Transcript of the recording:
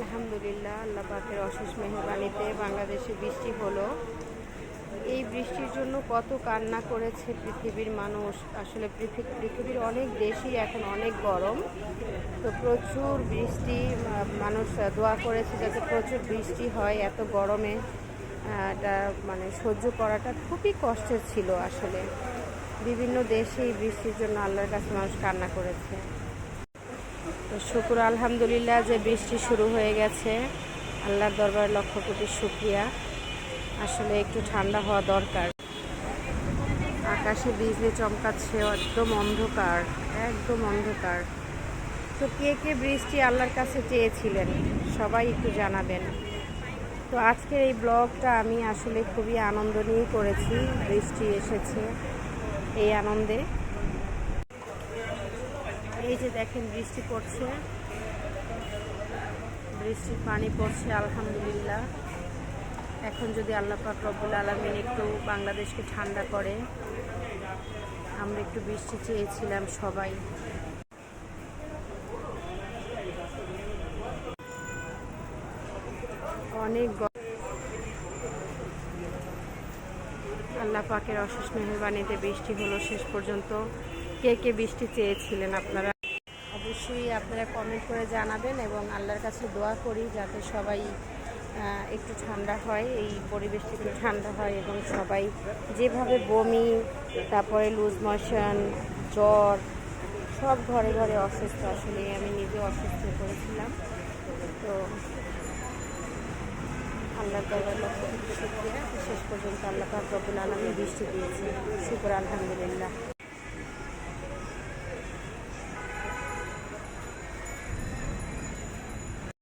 আলহামদুলিল্লাহ, আল্লাহ পাকের অশেষ মেহরবানিতে বাংলাদেশে বৃষ্টি হলো। এই বৃষ্টির জন্য কত কান্না করেছে পৃথিবীর মানুষ। আসলে পৃথি- পৃথিবীর অনেক দেশই এখন অনেক গরম। তো প্রচুর বৃষ্টি, মানুষ দোয়া করেছে যাতে প্রচুর বৃষ্টি হয় এত গরমে। এটা মানে সহ্য করাটা খুবই কষ্টের ছিল আসলে। বিভিন্ন দেশে এই বৃষ্টির জন্য আল্লাহর কাছে মানুষ কান্না করেছে। তো শুকুর, আলহামদুলিল্লাহ যে বৃষ্টি শুরু হয়ে গেছে। আল্লাহর দরবার লক্ষ কোটি শুক্রিয়া। আসলে একটু ঠান্ডা হওয়া দরকার। আকাশে বিজলি চমকাচ্ছে একদম অন্ধকার একদম অন্ধকার। তো কে কে বৃষ্টি আল্লাহর কাছে চেয়েছিলেন, সবাই একটু জানাবেন। তো আজকের এই ব্লগটা আমি আসলে খুবই আনন্দ নিয়ে করেছি, বৃষ্টি এসেছে এই আনন্দে। এই যে দেখেন, বৃষ্টি পড়ছে। বৃষ্টির পানি পড়ছে, আলহামদুলিল্লাহ। এখন যদি আল্লাহ পাক রব্বুল আলমিন একটু বাংলাদেশকে ঠান্ডা করে, আমরা একটু বৃষ্টি চেয়েছিলাম সবাই। অনেক আল্লাহ পাকের অশেষ মেহরবানিতে বৃষ্টি হলো শেষ পর্যন্ত। কে কে বৃষ্টি চেয়েছিলেন আপনারা? অবশ্যই আপনারা কমেন্ট করে জানাবেন এবং আল্লাহর কাছে দোয়া করি যাতে সবাই একটু ঠান্ডা হয়, এই পরিবেশটা একটু ঠান্ডা হয় এবং সবাই যেভাবে বমি, তারপরে লুজ মোশন জ্বর, সব ঘরে ঘরে অসুস্থ। আসলে আমি নিজে অসুস্থ পড়েছিলাম তো আল্লাহ শুক্রিয়া। শেষ পর্যন্ত আল্লাহ পাক রব্বুল আলমী বৃষ্টি দিয়েছে শুক্র আলহামদুলিল্লাহ।